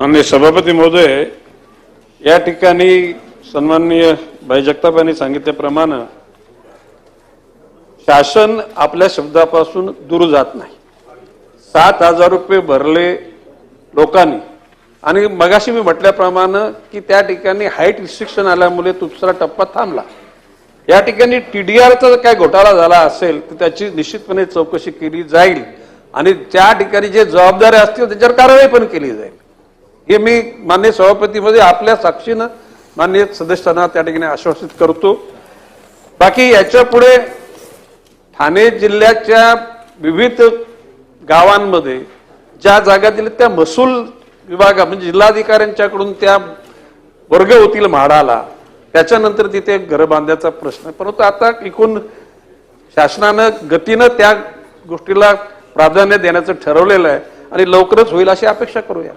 माननीय सभापती महोदय या ठिकाणी सन्माननीय भाई जगताप यांनी सांगितल्याप्रमाणे शासन आपल्या शब्दापासून दूर जात नाही. सात हजार रुपये भरले लोकांनी. आणि मगाशी मी म्हटल्याप्रमाणे की त्या ठिकाणी हाईट रिस्ट्रिक्शन आल्यामुळे दुसरा टप्पा थांबला. या ठिकाणी टीडीआरचा काय घोटाळा झाला असेल तर त्याची निश्चितपणे चौकशी केली जाईल. आणि त्या ठिकाणी जे जबाबदाऱ्या असतील त्याच्यावर कारवाई पण केली जाईल. हे मी मान्य सभापतीमध्ये आपल्या साक्षीनं मान्य सदस्यांना त्या ठिकाणी आश्वासित करतो. बाकी याच्यापुढे ठाणे जिल्ह्याच्या विविध गावांमध्ये ज्या जागा दिल्या त्या महसूल विभागा म्हणजे जिल्हाधिकाऱ्यांच्याकडून त्या वर्ग होतील म्हाडाला त्याच्यानंतर तिथे घर बांधायचा प्रश्न परंतु आता एकूण शासनानं गतीनं त्या गोष्टीला प्राधान्य देण्याचं ठरवलेलं आहे आणि लवकरच होईल अशी अपेक्षा करूया.